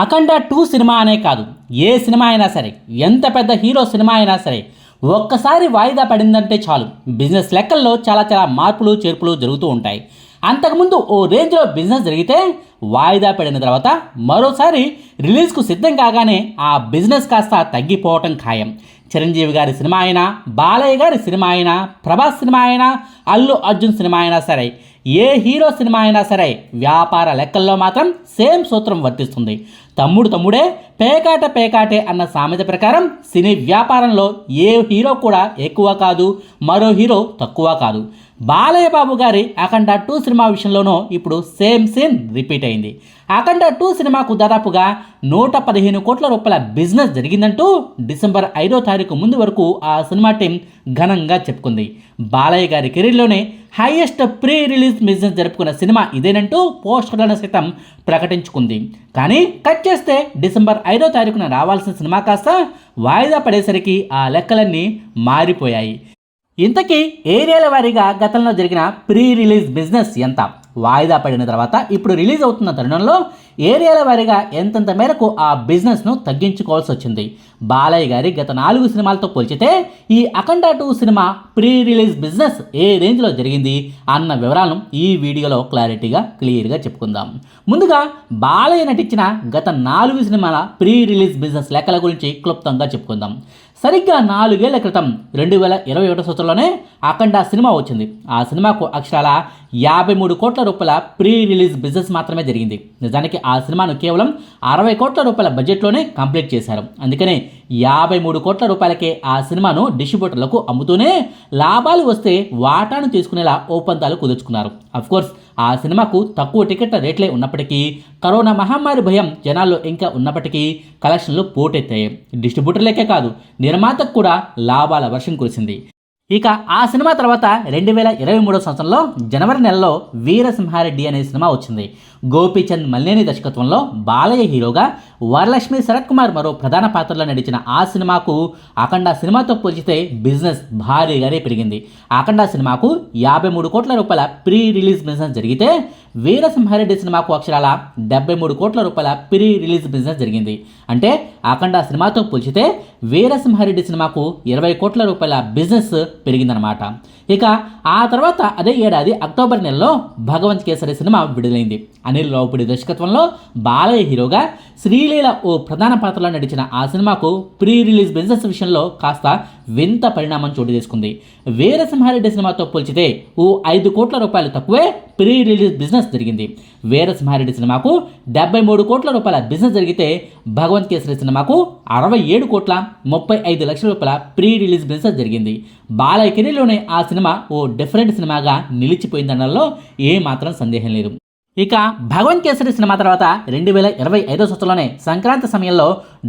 అఖండ two cinema అనే కాదు ఏ cinema అయినా సరే ఎంత పెద్ద హీరో సినిమా అయినా సరే ఒక్కసారి వాయిదా పడిందంటే చాలు. బిజినెస్ లెక్కల్లో చాలా చాలా మార్పులు చేర్పులు జరుగుతూ ఉంటాయి. అంతకుముందు ఓ రేంజ్లో బిజినెస్ జరిగితే వాయిదా పడిన తర్వాత మరోసారి రిలీజ్కు సిద్ధం కాగానే ఆ బిజినెస్ కాస్త తగ్గిపోవటం ఖాయం. చిరంజీవి గారి సినిమా అయినా బాలయ్య గారి సినిమా అయినా ప్రభాస్ సినిమా అయినా అల్లు అర్జున్ సినిమా అయినా సరే ఏ హీరో సినిమా అయినా సరే వ్యాపార లెక్కల్లో మాత్రం సేమ్ సూత్రం వర్తిస్తుంది. తమ్ముడు తమ్ముడే పేకాట పేకాటే అన్న సామెత ప్రకారం సినీ వ్యాపారంలో ఏ హీరో కూడా ఎక్కువ కాదు మరో హీరో తక్కువ కాదు. బాలయ్య బాబు గారి అఖండ టూ సినిమా విషయంలోనూ ఇప్పుడు సేమ్ సీన్ రిపీట్ అయింది. అఖండ టూ సినిమాకు దాదాపుగా నూట పదిహేను కోట్ల రూపాయల బిజినెస్ జరిగిందంటూ డిసెంబర్ ఐదో తారీఖు ముందు వరకు ఆ సినిమా టీం ఘనంగా చెప్పుకుంది. బాలయ్య గారి కెరీర్లోనే హైయెస్ట్ ప్రీ రిలీజ్ బిజినెస్ జరుపుకున్న సినిమా ఇదేనంటూ పోస్టర్లను సైతం ప్రకటించుకుంది. కానీ కట్ చేస్తే డిసెంబర్ ఐదో తారీఖున రావాల్సిన సినిమా కాస్త వాయిదా పడేసరికి ఆ లెక్కలన్నీ మారిపోయాయి. ఇంతకీ ఏరియాల వారీగా గతంలో జరిగిన ప్రీ రిలీజ్ బిజినెస్ ఎంత? వాయిదా పడిన తర్వాత ఇప్పుడు రిలీజ్ అవుతున్న తరుణంలో ఏరియాల వారీగా ఎంతంత మేరకు ఆ బిజినెస్ను తగ్గించుకోవాల్సి వచ్చింది బాలయ్య గారి గత నాలుగు సినిమాలతో పోల్చితే ఈ Akhanda two cinema pre release business ఏ రేంజ్లో జరిగింది అన్న వివరాలను ఈ వీడియోలో క్లారిటీగా క్లియర్గా చెప్పుకుందాం. ముందుగా బాలయ్య నటించిన గత నాలుగు సినిమాల ప్రీ రిలీజ్ బిజినెస్ లెక్కల గురించి క్లుప్తంగా చెప్పుకుందాం. సరిగ్గా నాలుగేళ్ళ క్రితం రెండు వేల ఇరవై ఒకటో సంవత్సరంలోనే అఖండ సినిమా వచ్చింది. ఆ సినిమాకు అక్షరాల యాభై మూడు కోట్ల రూపాయల ప్రీ రిలీజ్ బిజినెస్ మాత్రమే జరిగింది. నిజానికి ఆ సినిమాను కేవలం అరవై కోట్ల రూపాయల బడ్జెట్లోనే కంప్లీట్ చేశారు. అందుకనే యాభై మూడు కోట్ల రూపాయలకే ఆ సినిమాను డిస్ట్రిబ్యూటర్లకు అమ్ముతూనే లాభాలు వస్తే వాటాను తీసుకునేలా ఒప్పందాలు కుదుర్చుకున్నారు. అఫ్కోర్స్ ఆ సినిమాకు తక్కువ టికెట్ల రేట్లే ఉన్నప్పటికీ కరోనా మహమ్మారి భయం జనాల్లో ఇంకా ఉన్నప్పటికీ కలెక్షన్లు పోటెత్తాయి. డిస్ట్రిబ్యూటర్లకే కాదు నిర్మాతకు కూడా లాభాల వర్షం కురిసింది. ఇక ఆ సినిమా తర్వాత రెండు వేల ఇరవై మూడో సంవత్సరంలో జనవరి నెలలో వీరసింహారెడ్డి అనే సినిమా వచ్చింది. గోపీచంద్ మల్లేని దర్శకత్వంలో బాలయ్య హీరోగా వరలక్ష్మి శరత్ కుమార్ మరో ప్రధాన పాత్రలో నడిచిన ఆ సినిమాకు అఖండ సినిమాతో పోల్చితే బిజినెస్ భారీగానే పెరిగింది. అఖండ సినిమాకు యాభై మూడు కోట్ల రూపాయల ప్రీ రిలీజ్ బిజినెస్ జరిగితే వీరసింహారెడ్డి సినిమాకు అక్షరాల డెబ్బై మూడు కోట్ల రూపాయల ప్రీ రిలీజ్ బిజినెస్ జరిగింది. అంటే అఖండ సినిమాతో పోల్చితే వీరసింహారెడ్డి సినిమాకు ఇరవై కోట్ల రూపాయల బిజినెస్ పెరిగిందనమాట ఇక ఆ తర్వాత అదే ఏడాది అక్టోబర్ నెలలో భగవంత్ కేసరి సినిమా విడుదలైంది. అనిల్ రావుపూడి దర్శకత్వంలో బాలయ్య హీరోగా శ్రీలీల ఓ ప్రధాన పాత్రలో నడిచిన ఆ సినిమాకు ప్రీ రిలీజ్ బిజినెస్ విషయంలో కాస్త వింత పరిణామం చోటు చేసుకుంది. వీరసింహారెడ్డి సినిమాతో పోల్చితే ఓ ఐదు కోట్ల రూపాయలు తక్కువే ప్రీ రిలీజ్ బిజినెస్ జరిగింది. వీరసింహారెడ్డి సినిమాకు డెబ్బై మూడు కోట్ల రూపాయల బిజినెస్ జరిగితే భగవంత్ కేసరి సినిమాకు అరవై ఏడు కోట్ల ముప్పై ఐదు లక్షల రూపాయల ప్రీ రిలీజ్ బిజినెస్ జరిగింది. బాలయ్య కెరీర్లోనే ఆ సినిమా ఓ డిఫరెంట్ సినిమాగా నిలిచిపోయిందనడంలో ఏమాత్రం సందేహం లేదు. ఇక భగవంత్ కేసరి సినిమా తర్వాత రెండు వేల ఇరవై ఐదో సంవత్సరంలోనే సంక్రాంతి సమయంలో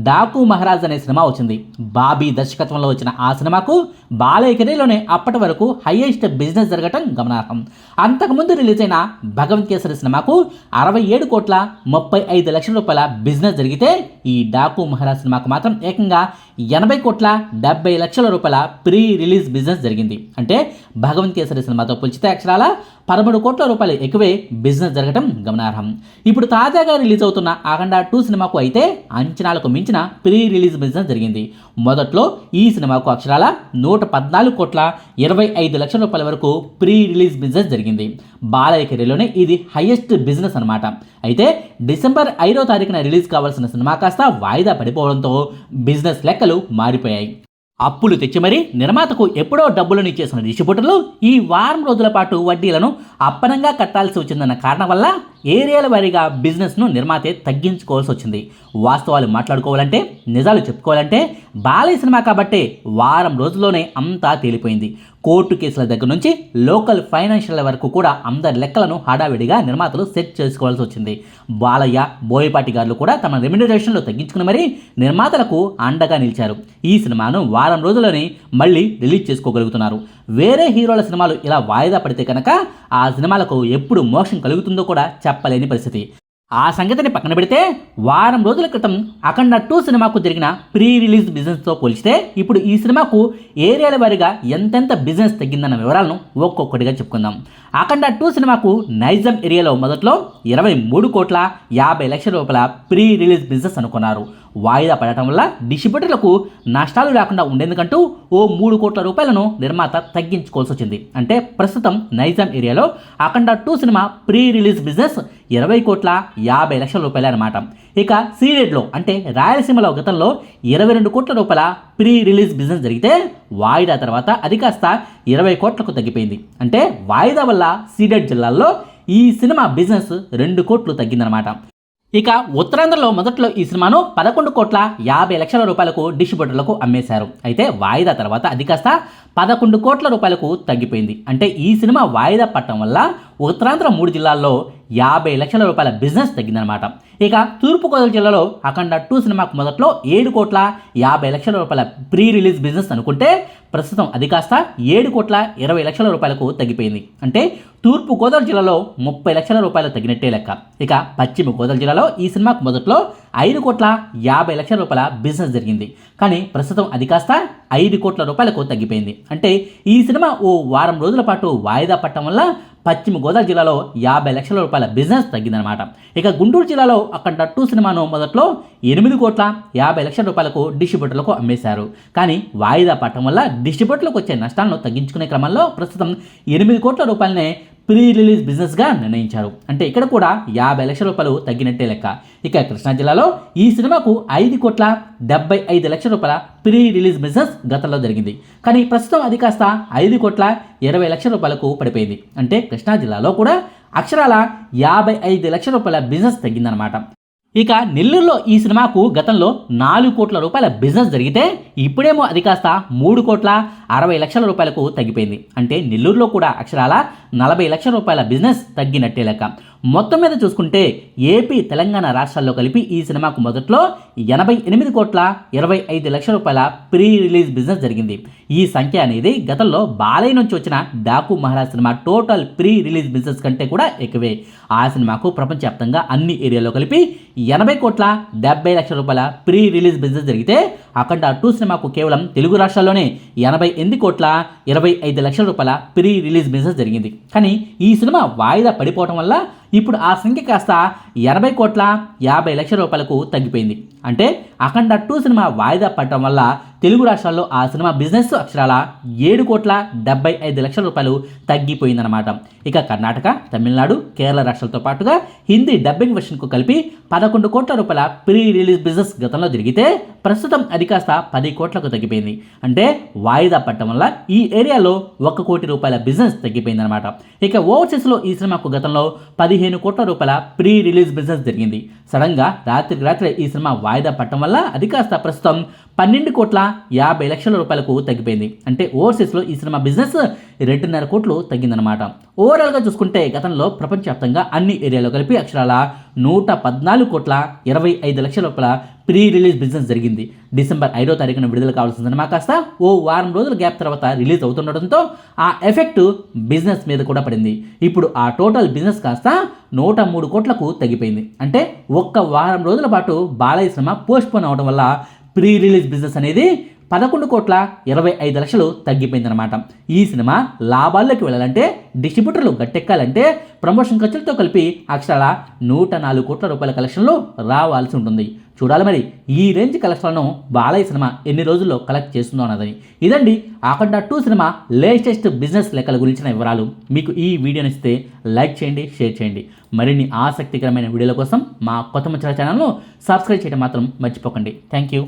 డాకు మహారాజ్ అనే సినిమా వచ్చింది. బాబీ దర్శకత్వంలో వచ్చిన ఆ సినిమాకు బాలయ్య కెరీర్లోనే అప్పటి వరకు హైయెస్ట్ బిజినెస్ జరగటం గమనార్హం. అంతకుముందు రిలీజ్ అయిన భగవంత్ కేసరి సినిమాకు అరవై ఏడు కోట్ల ముప్పై ఐదు లక్షల రూపాయల బిజినెస్ జరిగితే ఈ డాకు మహారాజ్ సినిమాకు మాత్రం ఏకంగా ఎనభై కోట్ల డెబ్బై లక్షల రూపాయల ప్రీ రిలీజ్ బిజినెస్ జరిగింది. అంటే భగవంత్ కేసరి సినిమాతో పోల్చితే అక్షరాల పదమూడు కోట్ల రూపాయలు ఎక్కువే బిజినెస్ జరగడం గమనార్హం. ఇప్పుడు తాజాగా రిలీజ్ అవుతున్న ఆగండ టూ సినిమాకు అయితే అంచనాలకు మించిన ప్రీ రిలీజ్ బిజినెస్ జరిగింది. మొదట్లో ఈ సినిమాకు అక్షరాల నూట పద్నాలుగు కోట్ల ఇరవై ఐదు లక్షల రూపాయల వరకు ప్రీ రిలీజ్ బిజినెస్ జరిగింది. బాలయ్య కెరీర్లోనే ఇది హైయెస్ట్ బిజినెస్ అనమాట అయితే డిసెంబర్ ఐదో తారీఖున రిలీజ్ కావాల్సిన సినిమా కాస్త వాయిదా పడిపోవడంతో బిజినెస్ లెక్కలు మారిపోయాయి. అప్పులు తెచ్చి మరీ నిర్మాతకు ఎప్పుడో డబ్బులను ఇచ్చేసిన డిస్ట్రిబ్యూటర్లు ఈ వారం రోజుల పాటు వడ్డీలను అప్పనంగా కట్టాల్సి వచ్చిందన్న కారణం వల్ల ఏరియాల వారీగా బిజినెస్ను నిర్మాతే తగ్గించుకోవాల్సి వచ్చింది. వాస్తవాలు మాట్లాడుకోవాలంటే నిజాలు చెప్పుకోవాలంటే బాలయ్య సినిమా కాబట్టే వారం రోజుల్లోనే అంతా తేలిపోయింది. కోర్టు కేసుల దగ్గర నుంచి లోకల్ ఫైనాన్షియల్ వరకు కూడా అందరి లెక్కలను హడావిడిగా నిర్మాతలు సెట్ చేసుకోవాల్సి వచ్చింది. బాలయ్య బోయపాటి గారు కూడా తమ రెమ్యునరేషన్లు తగ్గించుకుని మరీ నిర్మాతలకు అండగా నిలిచారు. ఈ సినిమాను వారం రోజుల్లోనే మళ్ళీ రిలీజ్ చేసుకోగలుగుతున్నారు. వేరే హీరోల సినిమాలు ఇలా వాయిదా పడితే కనుక ఆ సినిమాలకు ఎప్పుడు మోక్షం కలుగుతుందో కూడా చెప్పలేని పరిస్థితి. ఆ సంగతిని పక్కన పెడితే వారం రోజుల క్రితం అఖండ టూ సినిమాకు జరిగిన ప్రీ రిలీజ్ బిజినెస్తో పోల్చితే ఇప్పుడు ఈ సినిమాకు ఏరియాల వారీగా ఎంతెంత బిజినెస్ తగ్గిందన్న వివరాలను ఒక్కొక్కటిగా చెప్పుకుందాం. అఖండ టూ సినిమాకు నైజం ఏరియాలో మొదట్లో ఇరవై మూడు కోట్ల యాభై లక్షల రూపాయల ప్రీ రిలీజ్ బిజినెస్ అనుకున్నారు. వాయిదా పడటం వల్ల డిస్ట్రిబ్యూటర్లకు నష్టాలు లేకుండా ఉండేందుకంటూ ఓ మూడు కోట్ల రూపాయలను నిర్మాత తగ్గించుకోవాల్సి వచ్చింది. అంటే ప్రస్తుతం నైజాం ఏరియాలో Akhanda two cinema pre release business ఇరవై కోట్ల యాభై లక్షల రూపాయలు అనమాట ఇక సీడెడ్లో అంటే రాయలసీమలో గతంలో ఇరవై రెండు కోట్ల రూపాయల ప్రీ రిలీజ్ బిజినెస్ జరిగితే వాయిదా తర్వాత అది కాస్త ఇరవై కోట్లకు తగ్గిపోయింది. అంటే వాయిదా వల్ల సీడెడ్ జిల్లాల్లో ఈ సినిమా బిజినెస్ రెండు కోట్లు తగ్గిందనమాట ఇక ఉత్తరాంధ్రలో మొదట్లో ఈ సినిమాను పదకొండు కోట్ల యాభై లక్షల రూపాయలకు డిస్ట్రిబ్యూటర్లకు అమ్మేశారు. అయితే వాయిదా తర్వాత అది కాస్త పదకొండు కోట్ల రూపాయలకు తగ్గిపోయింది. అంటే ఈ సినిమా వాయిదా పట్టడం వల్ల ఉత్తరాంధ్ర మూడు జిల్లాల్లో యాభై లక్షల రూపాయల బిజినెస్ తగ్గిందనమాట ఇక తూర్పుగోదావరి జిల్లాలో అఖండ టూ సినిమాకు మొదట్లో ఏడు కోట్ల యాభై లక్షల రూపాయల ప్రీ రిలీజ్ బిజినెస్ అనుకుంటే ప్రస్తుతం అది కాస్త ఏడు కోట్ల ఇరవై లక్షల రూపాయలకు తగ్గిపోయింది. అంటే తూర్పు గోదావరి జిల్లాలో ముప్పై లక్షల రూపాయలు తగ్గినట్టే లెక్క. ఇక పశ్చిమ గోదావరి జిల్లాలో ఈ సినిమాకు మొదట్లో ఐదు కోట్ల యాభై లక్షల రూపాయల బిజినెస్ జరిగింది. కానీ ప్రస్తుతం అది కాస్త ఐదు కోట్ల రూపాయలకు తగ్గిపోయింది. అంటే ఈ సినిమా ఓ వారం రోజుల పాటు వాయిదా పట్టడం వల్ల పశ్చిమ గోదావరి జిల్లాలో యాభై లక్షల రూపాయల బిజినెస్ తగ్గిందనమాట ఇక గుంటూరు జిల్లాలో అక్కడ టూ సినిమాను మొదట్లో ఎనిమిది కోట్ల యాభై లక్షల రూపాయలకు డిస్ట్రిబ్యూటర్లకు అమ్మేశారు. కానీ వాయిదా పట్టడం వల్ల డిస్ట్రిబ్యూటర్లకు వచ్చే నష్టాలను తగ్గించుకునే క్రమంలో ప్రస్తుతం ఎనిమిది కోట్ల రూపాయలనే ప్రీ రిలీజ్ బిజినెస్గా నిర్ణయించారు. అంటే ఇక్కడ కూడా యాభై లక్షల రూపాయలు తగ్గినట్టే లెక్క. ఇక కృష్ణా జిల్లాలో ఈ సినిమాకు ఐదు కోట్ల డెబ్బై ఐదు లక్షల రూపాయల ప్రీ రిలీజ్ బిజినెస్ గతంలో జరిగింది. కానీ ప్రస్తుతం అది కాస్త ఐదు కోట్ల ఇరవై లక్షల రూపాయలకు పడిపోయింది. అంటే కృష్ణా జిల్లాలో కూడా అక్షరాల యాభై ఐదు లక్షల రూపాయల బిజినెస్ తగ్గిందనమాట ఇక నెల్లూరులో ఈ సినిమాకు గతంలో నాలుగు కోట్ల రూపాయల బిజినెస్ జరిగితే ఇప్పుడేమో అది కాస్త మూడు కోట్ల అరవై లక్షల రూపాయలకు తగ్గిపోయింది. అంటే నెల్లూరులో కూడా అక్షరాల నలభై లక్షల రూపాయల బిజినెస్ తగ్గినట్టే లెక్క. మొత్తం మీద చూసుకుంటే ఏపీ తెలంగాణ రాష్ట్రాల్లో కలిపి ఈ సినిమాకు మొదట్లో ఎనభై ఎనిమిది కోట్ల ఇరవై ఐదు లక్షల రూపాయల ప్రీ రిలీజ్ బిజినెస్ జరిగింది. ఈ సంఖ్య అనేది గతంలో బాలయ్య నుంచి వచ్చిన Daaku Maharaaj cinema total pre release business కంటే కూడా ఎక్కువే. ఆ సినిమాకు ప్రపంచవ్యాప్తంగా అన్ని ఏరియాలో కలిపి ఎనభై కోట్ల డెబ్బై లక్షల రూపాయల ప్రీ రిలీజ్ బిజినెస్ జరిగితే అఖండ టూ సినిమాకు కేవలం తెలుగు రాష్ట్రాల్లోనే ఎనభై ఎనిమిది కోట్ల ఇరవై ఐదు లక్షల రూపాయల ప్రీ రిలీజ్ బిజినెస్ జరిగింది. కానీ ఈ సినిమా వాయిదా పడిపోవడం వల్ల ఇప్పుడు ఆ సంఖ్య కాస్త ఎనభై కోట్ల యాభై లక్షల రూపాయలకు తగ్గిపోయింది. అంటే అఖండ టూ సినిమా వాయిదా పడటం వల్ల తెలుగు రాష్ట్రాల్లో ఆ సినిమా బిజినెస్ అక్షరాల ఏడు కోట్ల డెబ్బై ఐదు లక్షల రూపాయలు తగ్గిపోయిందనమాట ఇక కర్ణాటక తమిళనాడు కేరళ రాష్ట్రాలతో పాటుగా హిందీ డబ్బింగ్ వెర్షన్కు కలిపి పదకొండు కోట్ల రూపాయల ప్రీ రిలీజ్ బిజినెస్ గతంలో జరిగితే ప్రస్తుతం అది కాస్త పది కోట్లకు తగ్గిపోయింది. అంటే వాయిదా పడటం వల్ల ఈ ఏరియాలో ఒక కోటి రూపాయల బిజినెస్ తగ్గిపోయిందనమాట ఇక ఓవర్సీస్లో ఈ సినిమాకు గతంలో పదిహేను కోట్ల రూపాయల ప్రీ రిలీజ్ బిజినెస్ జరిగింది. సడన్గా రాత్రికి రాత్రి ఈ సినిమా వాయిదా పట్టడం వల్ల అది కాస్త ప్రస్తుతం పన్నెండు కోట్ల యాభై లక్షల రూపాయలకు తగ్గిపోయింది. అంటే ఓవర్సీస్లో ఈ సినిమా బిజినెస్ రెండున్నర కోట్లు తగ్గిందనమాట ఓవరాల్గా చూసుకుంటే గతంలో ప్రపంచవ్యాప్తంగా అన్ని ఏరియాలో కలిపి అక్షరాల నూట పద్నాలుగు కోట్ల ఇరవై ఐదు లక్షల రూపాయల ప్రీ రిలీజ్ బిజినెస్ జరిగింది. డిసెంబర్ ఐదో తారీఖున విడుదల కావాల్సిన సినిమా కాస్త ఓ వారం రోజుల గ్యాప్ తర్వాత రిలీజ్ అవుతుండటంతో ఆ ఎఫెక్ట్ బిజినెస్ మీద కూడా పడింది. ఇప్పుడు ఆ టోటల్ బిజినెస్ కాస్త నూట మూడు కోట్లకు తగ్గిపోయింది. అంటే ఒక్క వారం రోజుల పాటు బాలయ్య సినిమా పోస్ట్ పోన్ అవడం వల్ల ప్రీ రిలీజ్ బిజినెస్ అనేది పదకొండు కోట్ల ఇరవై ఐదు లక్షలు తగ్గిపోయిందనమాట ఈ సినిమా లాభాల్లోకి వెళ్ళాలంటే డిస్ట్రిబ్యూటర్లు గట్టెక్కాలంటే ప్రమోషన్ ఖర్చులతో కలిపి అక్షరాల నూట నాలుగు కోట్ల రూపాయల కలెక్షన్లు రావాల్సి ఉంటుంది. చూడాలి మరి ఈ రేంజ్ కలెక్షన్లను బాలయ్య సినిమా ఎన్ని రోజుల్లో కలెక్ట్ చేస్తుందో అన్నదని ఇదండి Akhanda two cinema latest business లెక్కల గురించిన వివరాలు. మీకు ఈ వీడియో నచ్చితే లైక్ చేయండి షేర్ చేయండి. మరిన్ని ఆసక్తికరమైన వీడియోల కోసం మా కొత్త ముచ్చల ఛానల్ను సబ్స్క్రైబ్ చేయడం మాత్రం మర్చిపోకండి. Thank you.